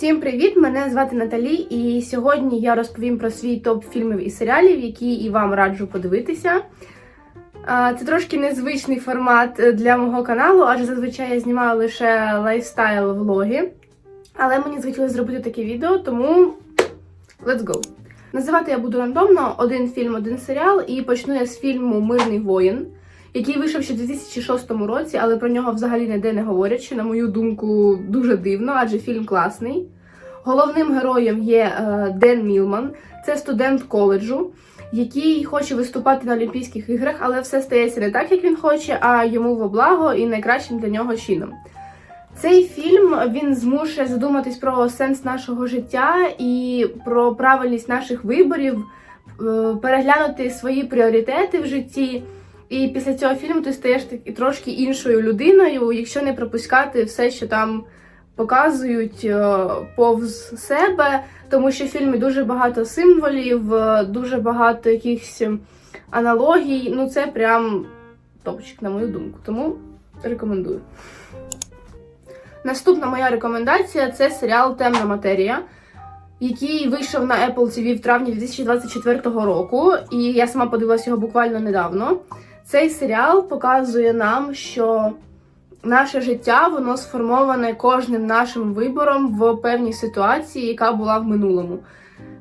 Всім привіт! Мене звати Наталі, і сьогодні я розповім про свій топ фільмів і серіалів, які і вам раджу подивитися. Це трошки незвичний формат для мого каналу, адже зазвичай я знімаю лише лайфстайл-влоги. Але мені захотілося зробити таке відео, тому let's go! Називати я буду рандомно один фільм, один серіал, і почну я з фільму Мирний воїн, який вийшов ще в 2006 році, але про нього взагалі ніде не говорять, що, на мою думку, дуже дивно, адже фільм класний. Головним героєм є е, Ден Мілман, це студент коледжу, який хоче виступати на Олімпійських іграх, але все стається не так, як він хоче, а йому во благо і найкращим для нього чином. Цей фільм він змушує задуматись про сенс нашого життя і про правильність наших виборів, е, переглянути свої пріоритети в житті. І після цього фільму ти стаєш так- трошки іншою людиною, якщо не пропускати все, що там показують е, повз себе, тому що в фільмі дуже багато символів, е, дуже багато якихось аналогій. Ну, це прям топчик, на мою думку. Тому рекомендую. Наступна моя рекомендація це серіал Темна матерія, який вийшов на Apple TV в травні 2024 року, і я сама подивилася його буквально недавно. Цей серіал показує нам, що наше життя воно сформоване кожним нашим вибором в певній ситуації, яка була в минулому.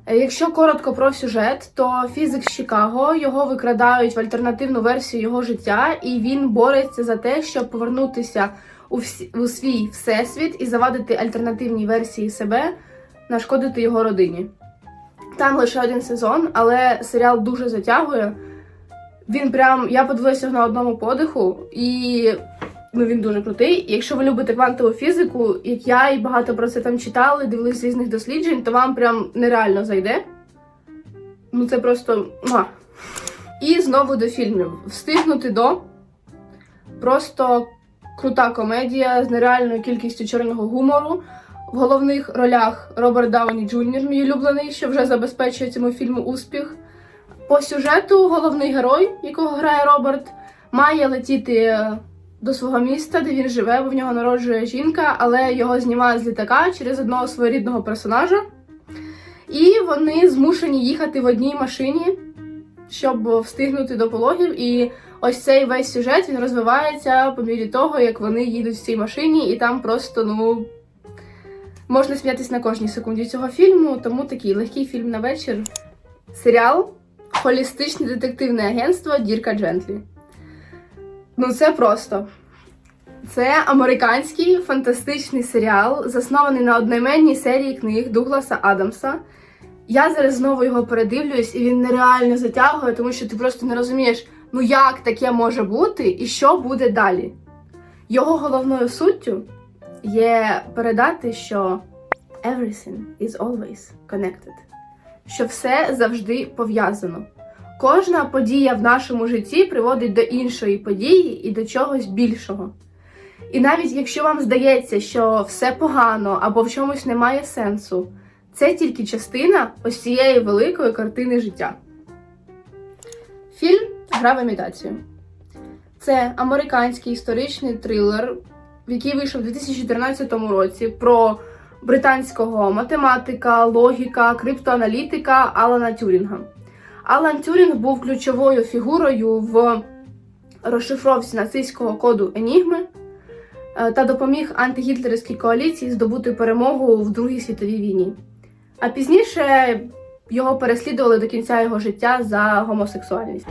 Е, Якщо коротко про сюжет, то фізик з Чикаго його викрадають в альтернативну версію його життя, і він бореться за те, щоб повернутися у, всі, у свій всесвіт і завадити альтернативній версії себе, нашкодити його родині. Там лише один сезон, але серіал дуже затягує. Він прям, я подивилася на одному подиху, і ну, він дуже крутий. Якщо ви любите квантову фізику, як я і багато про це там читали, дивились різних досліджень, то вам прям нереально зайде. Ну це просто. муа. І знову до фільмів. Встигнути до. Просто крута комедія з нереальною кількістю чорного гумору. В головних ролях Роберт Дауні Джуніор, мій улюблений, що вже забезпечує цьому фільму успіх. По сюжету головний герой, якого грає Роберт, має летіти е, до свого міста, де він живе, бо в нього народжує жінка, але його знімають з літака через одного своєрідного персонажа. І вони змушені їхати в одній машині, щоб встигнути до пологів. І ось цей весь сюжет він розвивається по мірі того, як вони їдуть в цій машині, і там просто, ну. Можна сміятись на кожній секунді цього фільму, тому такий легкий фільм на вечір. Серіал Холістичне детективне агентство Дірка Джентлі. Ну, це просто. Це американський фантастичний серіал, заснований на одноіменній серії книг Дугласа Адамса. Я зараз знову його передивлююсь, і він нереально затягує, тому що ти просто не розумієш, ну як таке може бути і що буде далі. Його головною суттю є передати, що everything is always connected що все завжди пов'язано. Кожна подія в нашому житті приводить до іншої події і до чогось більшого. І навіть якщо вам здається, що все погано або в чомусь немає сенсу, це тільки частина ось цієї великої картини життя. Фільм Гра в імітацію. Це американський історичний трилер, який вийшов у 2014 році про британського математика, логіка, криптоаналітика Алана Тюрінга. Алан Тюрінг був ключовою фігурою в розшифровці нацистського коду Енігми е, та допоміг антигітлерівській коаліції здобути перемогу в Другій світовій війні. А пізніше його переслідували до кінця його життя за гомосексуальність.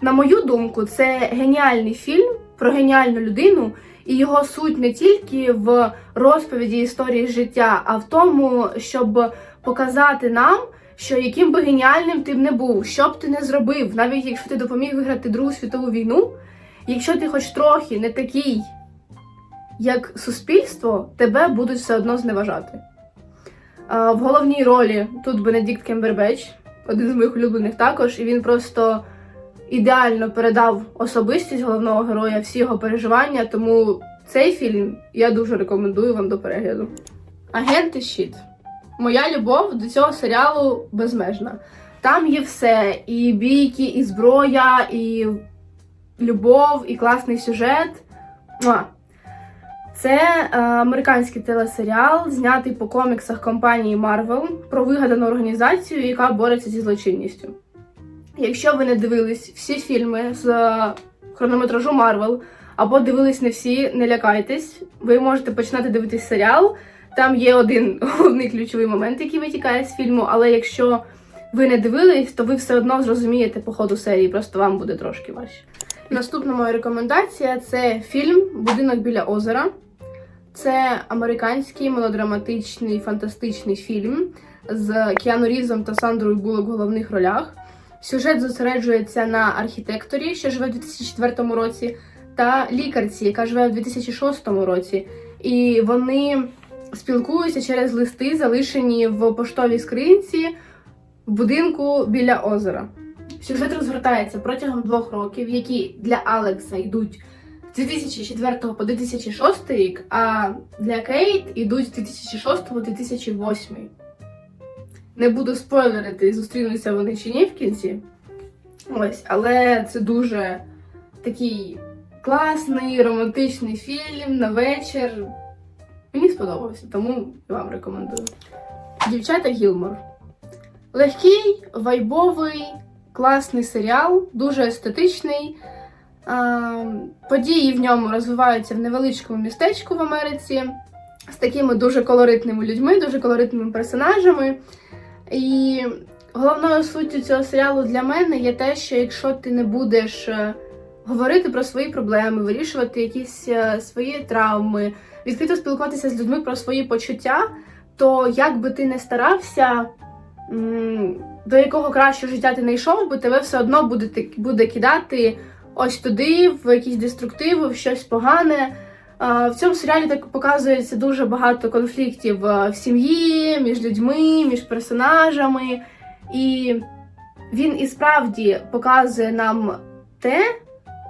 На мою думку, це геніальний фільм про геніальну людину, і його суть не тільки в розповіді історії життя, а в тому, щоб показати нам, що яким би геніальним ти б не був, що б ти не зробив, навіть якщо ти допоміг виграти Другу світову війну, якщо ти хоч трохи не такий, як суспільство, тебе будуть все одно зневажати. В головній ролі тут Бенедикт Кембербеч, один з моїх улюблених також, і він просто ідеально передав особистість головного героя, всі його переживання. Тому цей фільм я дуже рекомендую вам до перегляду. Агенти Щит. Моя любов до цього серіалу безмежна. Там є все: і бійки, і зброя, і любов, і класний сюжет. Муа. Це е, американський телесеріал, знятий по коміксах компанії Marvel про вигадану організацію, яка бореться зі злочинністю. Якщо ви не дивились всі фільми з хронометражу Marvel, або дивились не всі, не лякайтесь. Ви можете починати дивитись серіал. Там є один головний ключовий момент, який витікає з фільму, але якщо ви не дивились, то ви все одно зрозумієте по ходу серії, просто вам буде трошки важче. Наступна моя рекомендація це фільм Будинок біля озера. Це американський мелодраматичний фантастичний фільм з Кіану Різом та Сандрою Буллок в головних ролях. Сюжет зосереджується на архітекторі, що живе в 2004 році, та лікарці, яка живе в 2006 році. І вони спілкуються через листи, залишені в поштовій скринці в будинку біля озера. Сюжет розгортається протягом двох років, які для Алекса йдуть з 2004 по 2006 рік, а для Кейт йдуть з 2006 по 2008. Не буду спойлерити, зустрінуться вони чи ні в кінці. Ось, але це дуже такий класний романтичний фільм на вечір. Мені сподобався, тому вам рекомендую. Дівчата Гілмор. Легкий, вайбовий, класний серіал, дуже естетичний. Події в ньому розвиваються в невеличкому містечку в Америці з такими дуже колоритними людьми, дуже колоритними персонажами. І головною суттю цього серіалу для мене є те, що якщо ти не будеш е, говорити про свої проблеми, вирішувати якісь е, свої травми, відкрито спілкуватися з людьми про свої почуття, то як би ти не старався, до якого кращого життя ти не йшов, би тебе все одно буде, буде кидати ось туди, в якісь деструктиви, в щось погане. А, В цьому серіалі так показується дуже багато конфліктів е, в сім'ї, між людьми, між персонажами. І він і справді показує нам те,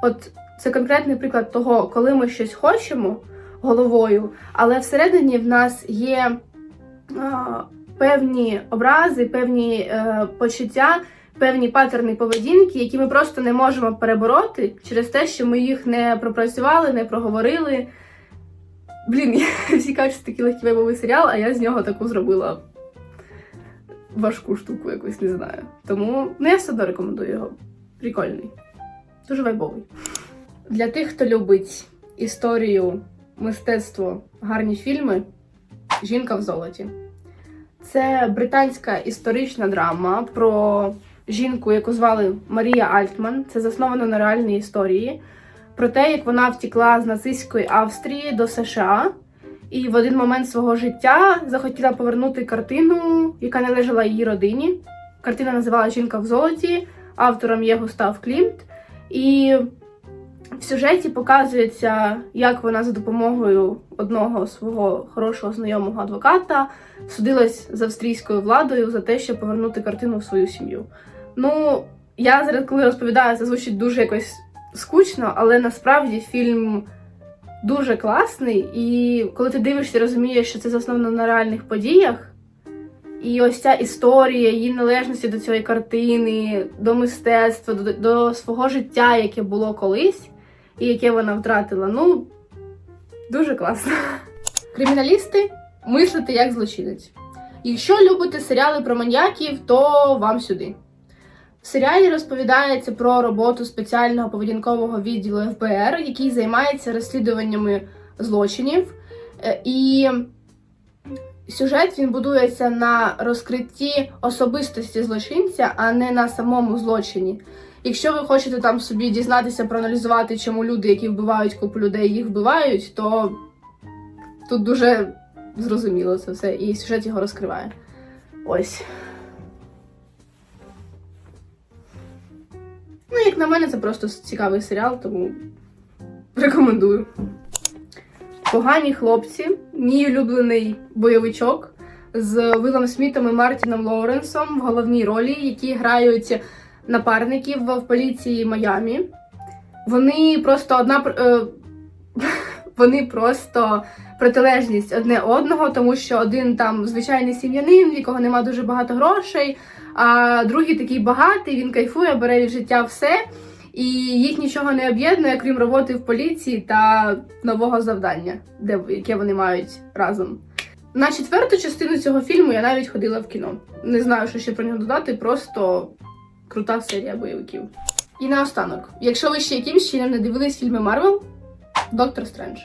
от це конкретний приклад того, коли ми щось хочемо головою, але всередині в нас є а, певні образи, певні е, почуття, певні паттерни поведінки, які ми просто не можемо перебороти через те, що ми їх не пропрацювали, не проговорили. Блін, всі кажуть, що такий легкий вебовий серіал, а я з нього таку зробила важку штуку, якусь не знаю. Тому ну, я все одно рекомендую його. Прикольний. Дуже вайбовий. Для тих, хто любить історію, мистецтво, гарні фільми, Жінка в золоті. Це британська історична драма про жінку, яку звали Марія Альтман. Це засновано на реальній історії. Про те, як вона втікла з нацистської Австрії до США і в один момент свого життя захотіла повернути картину, яка належала її родині. Картина називала Жінка в золоті, автором є Густав Клімт. І в сюжеті показується, як вона за допомогою одного свого хорошого знайомого адвоката судилась з австрійською владою за те, щоб повернути картину в свою сім'ю. Ну, я зараз, коли розповідаю, це звучить дуже якось скучно, але насправді фільм дуже класний. І коли ти дивишся, розумієш, що це засновано на реальних подіях. І ось ця історія її належності до цієї картини, до мистецтва, до, до свого життя, яке було колись, і яке вона втратила. Ну, дуже класно. Криміналісти мислите як злочинець. Якщо любите серіали про маньяків, то вам сюди. В серіалі розповідається про роботу спеціального поведінкового відділу ФБР, який займається розслідуваннями злочинів. Е, І сюжет він будується на розкритті особистості злочинця, а не на самому злочині. Якщо ви хочете там собі дізнатися, проаналізувати, чому люди, які вбивають купу людей, їх вбивають, то тут дуже зрозуміло це все, і сюжет його розкриває. Ось. Ну, як на мене, це просто цікавий серіал, тому рекомендую. Погані хлопці, мій улюблений бойовичок з Вілом Смітом і Мартіном Лоуренсом в головній ролі, які грають напарників в поліції Майамі. Вони просто одна е, вони просто протилежність одне одного, тому що один там звичайний сім'янин, в якого нема дуже багато грошей, а другий такий багатий, він кайфує, бере від життя все. і їх нічого не об'єднує, крім роботи в поліції та нового завдання, де яке вони мають разом. На четверту частину цього фільму я навіть ходила в кіно. Не знаю, що ще про нього додати, просто крута серія бойовиків. І наостанок, якщо ви ще якимсь чином не дивились фільми Марвел, Доктор Стрендж.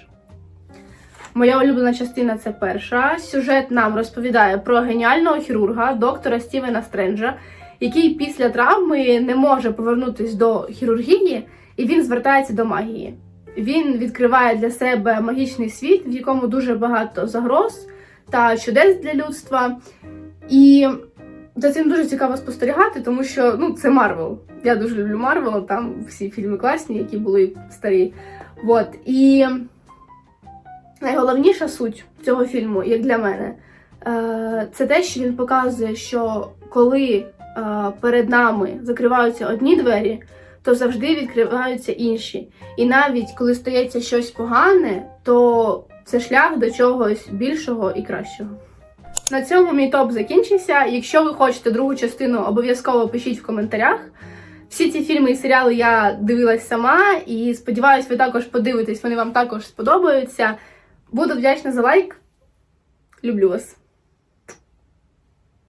Моя улюблена частина це перша. Сюжет нам розповідає про геніального хірурга доктора Стівена Стренджа, який після травми не може повернутись до хірургії, і він звертається до магії. Він відкриває для себе магічний світ, в якому дуже багато загроз та чудес для людства. І за цим дуже цікаво спостерігати, тому що ну, це Марвел. Я дуже люблю Марвел, там всі фільми класні, які були старі. От. І найголовніша суть цього фільму, як для мене, е, це те, що він показує, що коли е, перед нами закриваються одні двері, то завжди відкриваються інші. І навіть коли стається щось погане, то це шлях до чогось більшого і кращого. На цьому мій топ закінчився. Якщо ви хочете другу частину, обов'язково пишіть в коментарях. Всі ці фільми і серіали я дивилась сама, і сподіваюсь, ви також подивитесь, вони вам також сподобаються. Буду вдячна за лайк. Люблю вас.